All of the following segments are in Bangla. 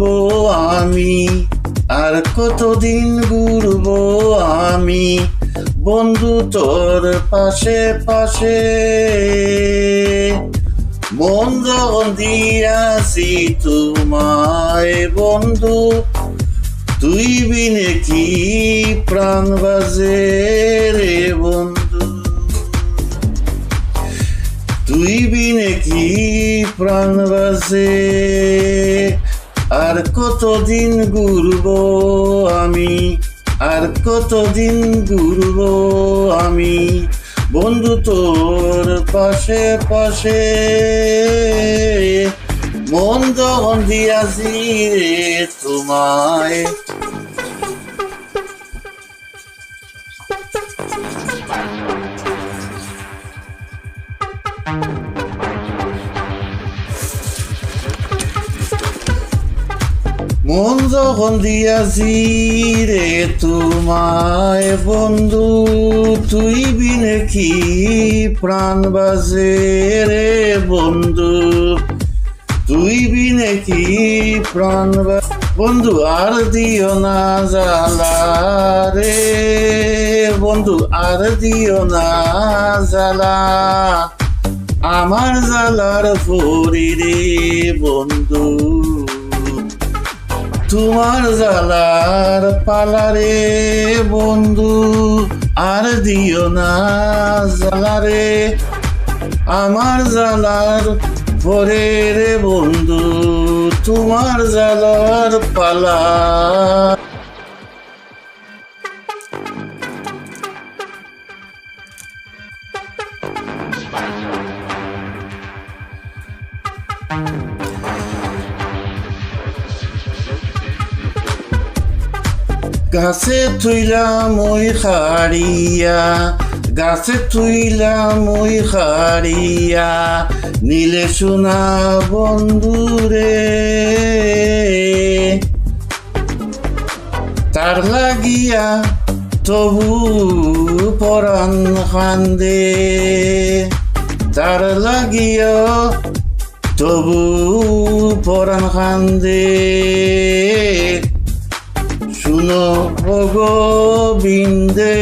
ঘুরবো আমি? আর কতদিন ঘুরবো আমি? বন্ধু তোর পাশে পাশে। যখন দিয়াছি তোমায় বন্ধু, তুই বিনে কি প্রাণ বাজে রে বন্ধু? তুই বিনে কি প্রাণ বাজে আর কতদিন ঘুরবো আমি? আর কতদিন ঘুরবো আমি? বন্ধু তোর পাশে পাশে। মন যখন দিয়াছি রে তোমায়। মন যখন দিয়াছি রে তোমায় বন্ধু, তুই বিনে কি প্রাণ বাজে রে বন্ধু? তুই বিনে কি প্রাণ বা- বন্ধু, আর দিও না জ্বালা রে বন্ধু, আর দিও না জ্বালা। আমার জ্বালার ফরি রে বন্ধু। তোমার জ্বালার পালারে বন্ধু, আর দিও না জ্বালারে। আমার জ্বালার পরে রে বন্ধু, তোমার জ্বালার পালা। গাছে তুইলাম ওই খাড়িয়া গাছে তুইলাম ওই খাড়িয়া নীলে সোনা বন্ধুরে। তার লাগিয়া তবু পরাণ খান্দে তার লাগিয়া তবু পরাণ খান্দে শুনো গোবিন্দে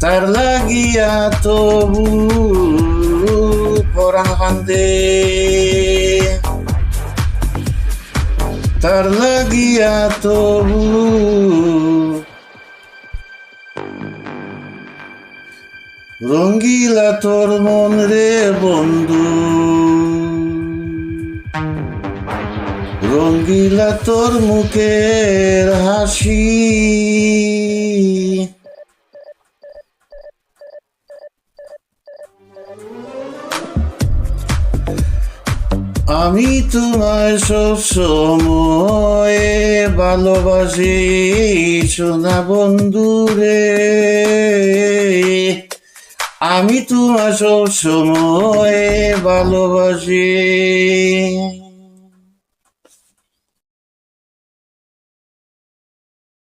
তার লাগিয়া তবু পরাণ কান্দে। তার লাগিয়া তবু রঙ্গিলা তোর মন রে বন্ধু। রঙ্গিলা তোর মুখের হাসি। আমি তোমায় সব সময় ভালোবাসি, সোনা বন্ধুরে আমি তোমার সব সময় ভালোবাসি।